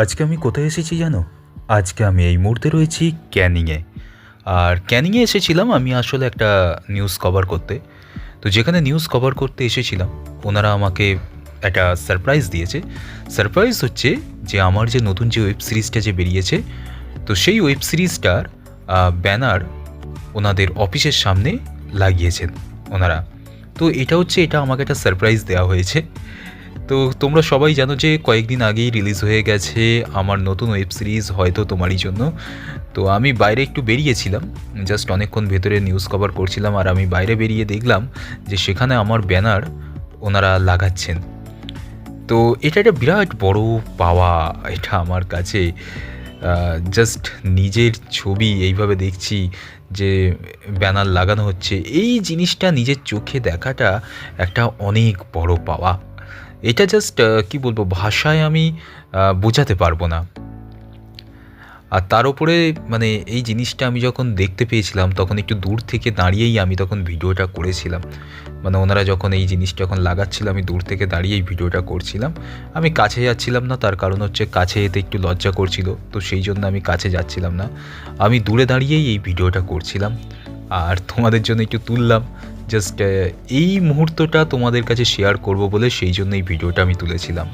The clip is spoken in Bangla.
আজকে আমি কোথায় এসেছি জানো? আজকে আমি এই মুহূর্তে রয়েছি ক্যানিংয়ে। আর ক্যানিংয়ে এসেছিলাম আমি আসলে একটা নিউজ কভার করতে। তো যেখানে নিউজ কভার করতে এসেছিলাম, ওনারা আমাকে একটা সারপ্রাইজ দিয়েছে। সারপ্রাইজ হচ্ছে যে আমার যে নতুন যে ওয়েব সিরিজটা যে বেরিয়েছে, তো সেই ওয়েব সিরিজটার ব্যানার ওনাদের অফিসের সামনে লাগিয়েছেন ওনারা। তো এটা হচ্ছে, এটা আমাকে একটা সারপ্রাইজ দেওয়া হয়েছে। তো তোমরা সবাই জানো যে কয়েকদিন আগেই রিলিজ হয়ে গেছে আমার নতুন ওয়েব সিরিজ হয়তো তোমারই জন্য। তো আমি বাইরে একটু বেরিয়েছিলাম জাস্ট অনেকক্ষণ ভেতরে নিউজ কভার করছিলাম আর আমি বাইরে বেরিয়ে দেখলাম যে সেখানে আমার ব্যানার ওনারা লাগাচ্ছেন। তো এটা একটা বিরাট বড় পাওয়া এটা আমার কাছে। জাস্ট নিজের ছবি এইভাবে দেখছি যে ব্যানার লাগানো হচ্ছে। এই জিনিসটা নিজের চোখে দেখাটা একটা অনেক বড় পাওয়া। এটা জাস্ট কি বলব, ভাষায় আমি বোঝাতে পারব না। আর তার উপরে মানে এই জিনিসটা আমি যখন দেখতে পেয়েছিলাম, তখন একটু দূর থেকে দাঁড়িয়েই আমি তখন ভিডিওটা করেছিলাম। মানে ওনারা যখন এই জিনিসটা যখন লাগাচ্ছিল, আমি দূর থেকে দাঁড়িয়েই ভিডিওটা করছিলাম। আমি কাছে যাচ্ছিলাম না, তার কারণ হচ্ছে কাছে এতে একটু লজ্জা করছিল, তো সেই জন্য আমি কাছে যাচ্ছিলাম না। আমি দূরে দাঁড়িয়েই এই ভিডিওটা করছিলাম। আর তোমাদের জন্য একটু তুললাম। জাস্ট এই মুহূর্তটা তোমাদের কাছে শেয়ার করব বলে সেই জন্য এই ভিডিওটা আমি তুলেছিলাম।